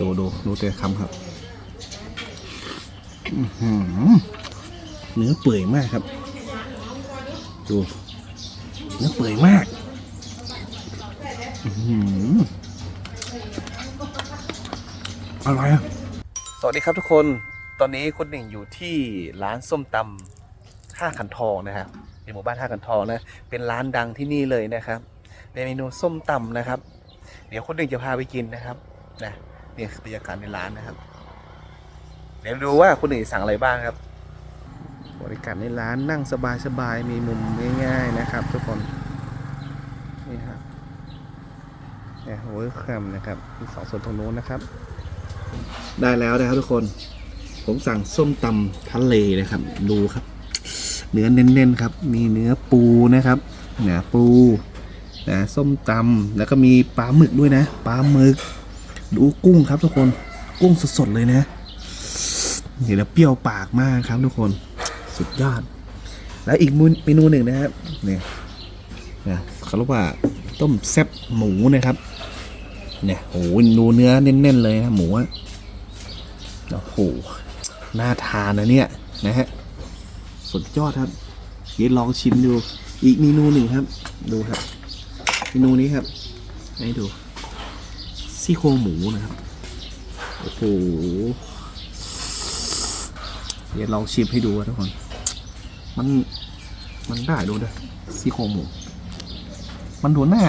ดูดูดูแต่คำครับเนื้อเปื่อยมากครับ ดู เนื้อเปื่อยมากอื้อหืออร่อยสวัสดีครับทุกคน ตอนนี้คุณหนึ่งอยู่ที่ร้านส้มตำท่าขันทองนะครับในหมู่บ้านท่าขันทองนะ เป็นร้านดังที่นี่เลยนะครับ เป็นเมนูส้มตำนะครับ เดี๋ยวคนหนึ่งจะพาไปกินนะครับนะ นี่คือบรรยากาศในร้านนะครับ เดี๋ยวดูว่าคนหนึ่งสั่งอะไรบ้างครับ บริการในร้านนั่งสบายๆมีมุมง่าย ๆนะครับ ทุกคนนี่ครับเนี่ยเวิร์คแคมนะครับมีสองส่วนตรงโน้นนะครับ ได้แล้วนะครับทุกคน ผมสั่งส้มตำทะเลนะครับ ดูครับ เนื้อเน้นๆครับ มีเนื้อปูนะครับเนื้อปูนะส้มตำแล้วก็มีปลาหมึกด้วยนะ ปลาหมึก ดูกุ้งครับทุกคนกุ้งสดๆเลยนะเห็นแล้วเปรี้ยวปากมากครับทุกคนสุดยอด แล้วอีกเมนูหนึ่งนะครับเนี่ยนะเขาเรียกว่าต้มแซ่บหมูนะครับ เนี่ยโหดูเนื้อเน้นๆเลยนะหมูอะโอ้โหน่าทานนะเนี่ยนะฮะสุดยอดครับเดี๋ยวลองชิมดู อีกเมนูหนึ่งครับ ดูครับ เมนูนี้ครับ ให้ดู ซี่โครงหมูนะครับ โอ้โห เดี๋ยวลองชิมให้ดูนะทุกคน มัน มันได้ดูด้วยซี่โครงหมู มันดูน่า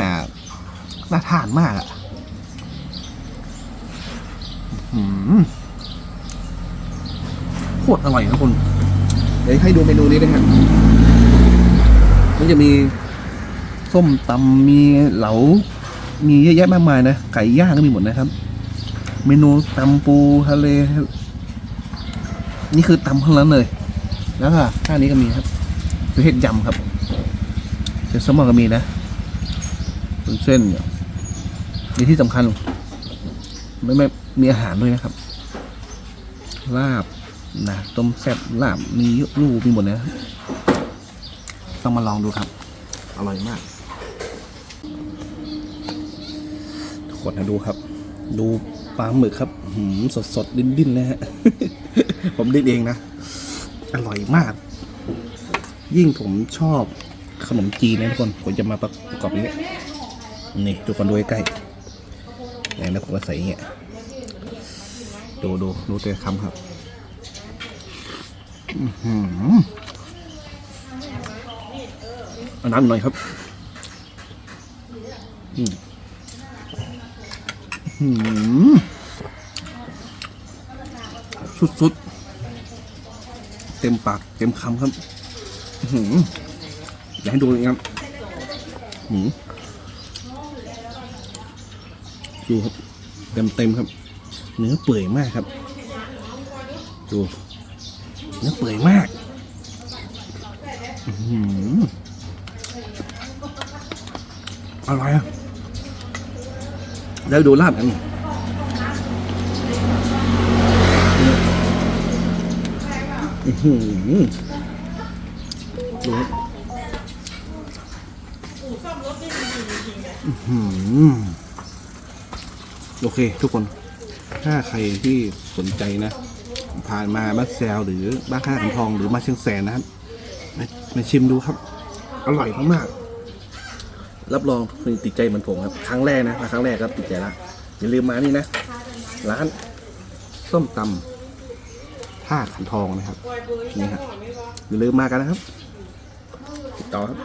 น่าทานมากอะอื้อหือโคตรอร่อยนะทุกคน เดี๋ยวให้ดูเมนูนี้นะครับ มันจะมีส้มตำมีเหลา มีเยอะแยะมากมายนะ ไก่ย่างก็มีหมดนะครับ เมนูตำปูทะเล นี่คือตำทั้งนั้นเลย แล้วก็ข้างนี้ก็มีครับคือเห็ดยำครับเส้นสมองก็มีนะเป็นเส้นเนี่ยที่สำคัญไม่ไม่มีอาหารด้วยนะครับ ลาบนะต้มแซ่บลาบมีเยอะลูกมีหมดเลยนะต้องมาลองดูครับ อร่อยมาก ทุ กคนะดูครับ ดูปลาหมึกครับหืมสดสดๆดิ้นดิ้นเลยฮะ ผมดิ้นเองนะ อร่อยมาก ยิ่งผมชอบขนมจีนนะทุกคน ผมจะมาประกอบนี้ นี่ทุกคนดูใกล้ๆอย่างนี้ผมก็ใส่อย่างเงี้ย ดูดูดูแต่คำครับอื้อหือเอาน้ำหน่อยครับ อืม หืมสุดเต็มปากเต็มคำครับอยากให้ดูอีกครับดูครับ เต็มเต็มครับ เนื้อเปื่อยมากครับ ดู เนื้อเปื่อยมากอร่อยอะ แล้วดูลาบกันอื้อหือดูโอเค ทุกคน ถ้าใครที่สนใจนะ ผ่านมาบ้านแซวหรือบ้านข้าขันทองหรือมาเชียงแสนนะครับมามาชิมดูครับ อร่อยมากๆ รับรองคุณติดใจเหมือนผมครับ ครั้งแรกนะมาครั้งแรกครับติดใจละอย่าลืมมานี่นะ ร้านส้มตำท่าขันทองนะครับ นี่ครับอย่าลืมมากันนะครับ ติดต่อครับ